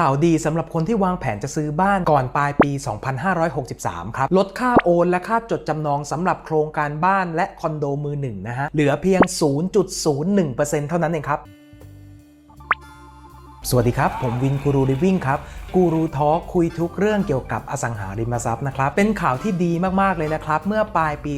ข่าวดีสำหรับคนที่วางแผนจะซื้อบ้านก่อนปลายปี 2563 ครับ ลดค่าโอนและค่าจดจำนองสำหรับโครงการบ้านและคอนโดมือหนึ่งนะฮะ เหลือเพียง 0.01%เท่านั้นเองครับ สวัสดีครับ ผมวินกูรูลิวิ่งครับกูรูทอล์คคุยทุกเรื่องเกี่ยวกับอสังหาริมทรัพย์นะครับ เป็นข่าวที่ดีมาก ๆ เลยนะครับ เมื่อปลายปี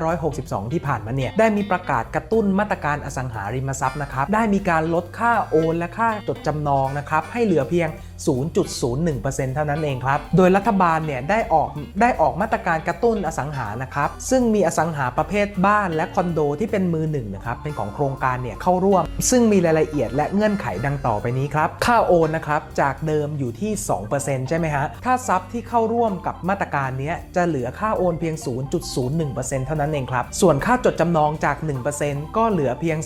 2562 ที่ผ่านมาเนี่ย ได้มีประกาศกระตุ้นมาตรการอสังหาริมทรัพย์นะครับ ได้มีการลดค่าโอนและค่าจดจำนองนะครับ ให้เหลือเพียง 0.01%เท่านั้นเองครับ โดยรัฐบาลเนี่ยได้ออกได้ออกมาตรการกระตุ้นอสังหานะครับ ซึ่งมีอสังหาประเภทบ้านและคอนโดที่เป็นมือหนึ่งนะครับ เป็นของโครงการเนี่ยเข้าร่วม ซึ่งมีรายละเอียดและเงื่อนไขดังต่อไปนี้ครับ ค่าโอนนะครับ จากเดิมอยู่ที่ 2%ใช่ไหมฮะ ถ้าทรัพย์ที่เข้าร่วมกับมาตรการนี้จะเหลือค่าโอนเพียง 0.01%เท่านั้นเองครับ ส่วนค่าจดจำนองจาก 1%ก็เหลือเพียง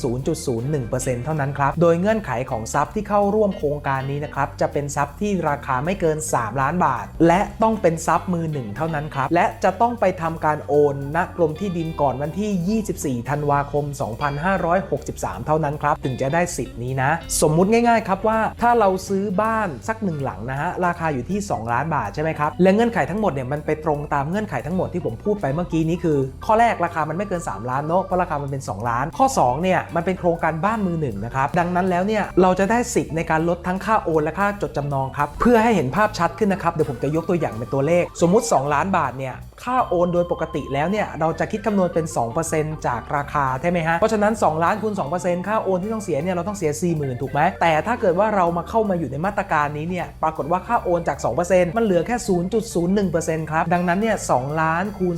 0.01%เท่านั้นครับ โดยเงื่อนไขของทรัพย์ที่เข้าร่วมโครงการนี้นะครับ จะเป็นทรัพย์ที่ราคาไม่เกิน 3 ล้านบาท และต้องเป็นทรัพย์มือหนึ่งเท่านั้นครับ และจะต้องไปทำการโอนณกรมที่ดินก่อนวันที่ 24 ธันวาคม 2563 เท่านั้นครับ ถึงจะได้สิทธิ์นี้นะ สมมุติง่ายๆครับว่าถ้าเราซื้อบ้านสักหนึ่งหลังนะฮะราคาอยู่ที่ 2 ล้านบาทใช่ไหมครับและเงื่อนไขทั้งหมดเนี่ยมันไปตรงตามเงื่อนไขทั้งหมดที่ผมพูดไปเมื่อกี้นี้คือ ข้อแรกราคามันไม่เกิน 3 ล้านเนาะเพราะราคามันเป็น 2 ล้าน ข้อ2เนี่ยมันเป็นโครงการบ้านมือหนึ่งนะครับดังนั้นแล้วเนี่ยเราจะได้สิทธิ์ในการลดทั้งค่าโอนและค่าจดจำนองครับเพื่อให้เห็นภาพชัดขึ้นนะครับเดี๋ยวผมจะยกตัวอย่างเป็นตัวเลข สมมุติ 2 ล้านบาทเนี่ย ค่าโอนโดยปกติแล้วเนี่ยเราจะคิดคำนวณเป็น 2%จากราคาใช่ไหมฮะ เพราะฉะนั้น 2 ล้านคูณ 2%ค่าโอนที่ต้องเสียเนี่ยเราต้องเสีย 40,000 ถูกไหม แต่ถ้าเกิดว่าเรามาเข้ามาอยู่ในมาตรการนี้เนี่ยปรากฏว่าค่าโอนจาก 2%มันเหลือแค่ 0.01%ครับ ดังนั้นเนี่ย2ล้านคูณ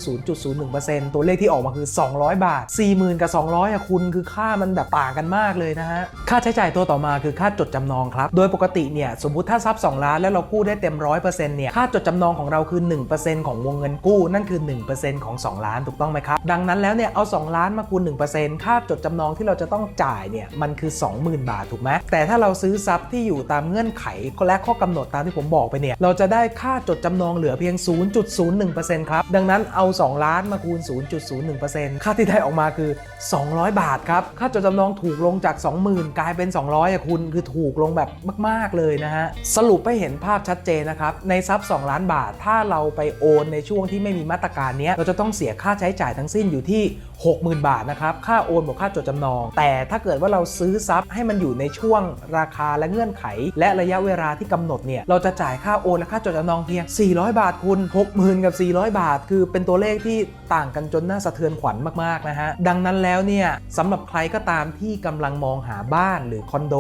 0.01%ตัวเลขที่ออกมาคือ 200 บาท 40,000 กับ 200อะคุณคือค่ามันแบบต่างกันมากเลยนะฮะ ค่าใช้จ่ายตัวต่อมาคือค่าจดจำนองครับ โดยปกติเนี่ยสมมติถ้าทรัพย์2ล้านแล้วเรากู้ได้เต็ม 100%เนี่ยค่าจดจำนองของเราคือ 1%ของวงเงินกู้นั่นคือ 1%ของ 2 ล้านถูกต้องไหมครับ ดังนั้นแล้วเนี่ยเอา 2 ล้านมาคูณ 1%ค่าจดจำนองที่เราจะต้องจ่ายเนี่ยมันคือ 20,000 บาทถูกไหมแต่ถ้าเราซื้อทรัพย์ที่อยู่ตามเงื่อนไขและข้อกำหนดตามที่ผมบอกไปเนี่ยเราจะได้ค่าจดจำนองเหลือเพียง 0.01%ครับดังนั้นเอา 2 ล้านมาคูณ 0.01%ค่าที่ได้ออกมาคือ 200 บาทครับค่าจดจำนองถูกลงจาก 20,000 กลายเป็น 200อะคุณคือถูกลงแบบมาก ๆ เลยนะฮะสรุปให้เห็นภาพชัดเจนนะครับในทรัพย์ 2 ล้านบาทถ้าเราไปโอนในช่วงที่ไม่มีมาตรการนี้เราจะต้องเสียค่าใช้จ่ายทั้งสิ้นอยู่ที่ 60,000 บาทนะครับค่าโอนบวกค่าจดจำนอง แต่ถ้าเกิดว่าเราซื้อทรัพย์ให้มันอยู่ในช่วงราคาและเงื่อนไข และระยะเวลาที่กำหนดเนี่ยเราจะจ่ายค่าโอนและค่าจดจำนองเพียง 400 บาทคุณ 60,000 กับ 400 บาท คือเป็นตัวเลขที่ต่างกันจนน่าสะเทือนขวัญมากๆนะฮะดังนั้นแล้วเนี่ยสำหรับใครก็ตามที่กำลังมองหาบ้านหรือคอนโด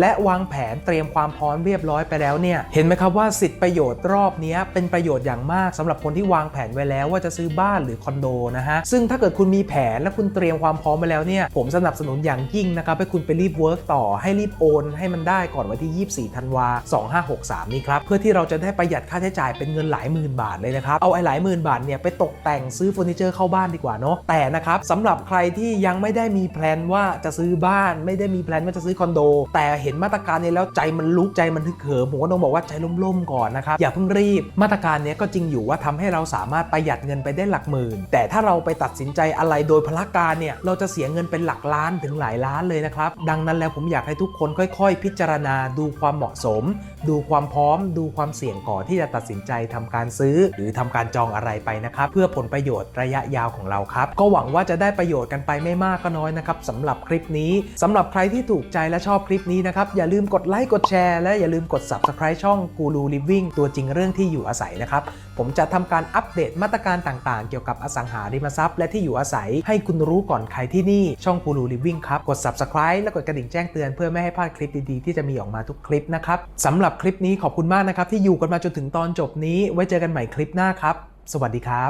และวางแผนเตรียมความพร้อมเรียบร้อยไปแล้วเนี่ยเห็นไหมครับว่าสิทธิประโยชน์รอบนี้เป็นประโยชน์อย่างมากสำหรับคนที่วางแผนไว้แล้วว่าจะซื้อบ้านหรือคอนโดนะฮะซึ่งถ้าเกิดคุณมีแผนและคุณเตรียมความพร้อมไปแล้วเนี่ยผมสนับสนุนอย่างยิ่งนะครับให้คุณไปรีบเวิร์กต่อให้รีบโอน ให้มันได้ก่อนวันที่ 24ธันวา2563 นี้ครับเพื่อที่เราจะได้ประหยัดค่าใช้จ่ายเป็นเงินหลายหมื่นบาทเลยนะครับเอาไอ้หลายหมื่นบาทเนี่ยไปตกแต่งซื้อเฟอร์นิเจอร์เข้าบ้านดีกว่าเนาะแต่นะครับสำหรับใครที่ยังไม่ได้มีแพลนว่าจะซื้อบ้าน ไม่ได้มีแพลนว่าจะซื้อคอนโด แต่เห็นมาตรการนี้แล้วใจมันลุกใจมันทึกเหิมผมก็ต้องบอกว่าใจล่มๆก่อนนะครับอย่าเพิ่งรีบมาตรการนี้ก็จริงอยู่ว่าทำให้เราสามารถประหยัดเงินไปได้หลักหมื่น แต่ถ้าเราไปตัดสินใจอะไรโดยพละการเนี่ยเราจะเสียเงินเป็นหลักล้านถึงหลายล้านเลยนะครับ ดังนั้นแล้วผมอยากให้ทุกคนค่อยๆ พิจารณาดูความเหมาะสม ดูความพร้อม ดูความเสี่ยงก่อนที่จะตัดสินใจทำการซื้อ หรือทำการจองอะไรไปนะครับ เพื่อผลประโยชน์ระยะยาวของเราครับ ก็หวังว่าจะได้ประโยชน์กันไปไม่มากก็น้อยนะครับสำหรับคลิปนี้สำหรับใครที่ถูกใจและชอบคลิปนี้นะครับอย่าลืมกดไลค์กดแชร์และอย่าลืมกด subscribe ช่องกูรู living ตัวจริงเรื่องที่อยู่อาศัยนะครับผมจะทำการอัปเดตมาตรการต่างๆ เกี่ยวกับอสังหาริมทรัพย์ และที่อยู่อาศัยให้คุณรู้ก่อนใครที่นี่ช่องกูรูลิฟวิ่งครับ กด subscribe และกดกระดิ่งแจ้งเตือนเพื่อไม่ให้พลาดคลิปดีๆ ที่จะมีออกมาทุกคลิปนะครับสำหรับคลิปนี้ขอบคุณมากนะครับที่อยู่กันมาจนถึงตอนจบนี้ ไว้เจอกันใหม่คลิปหน้าครับ สวัสดีครับ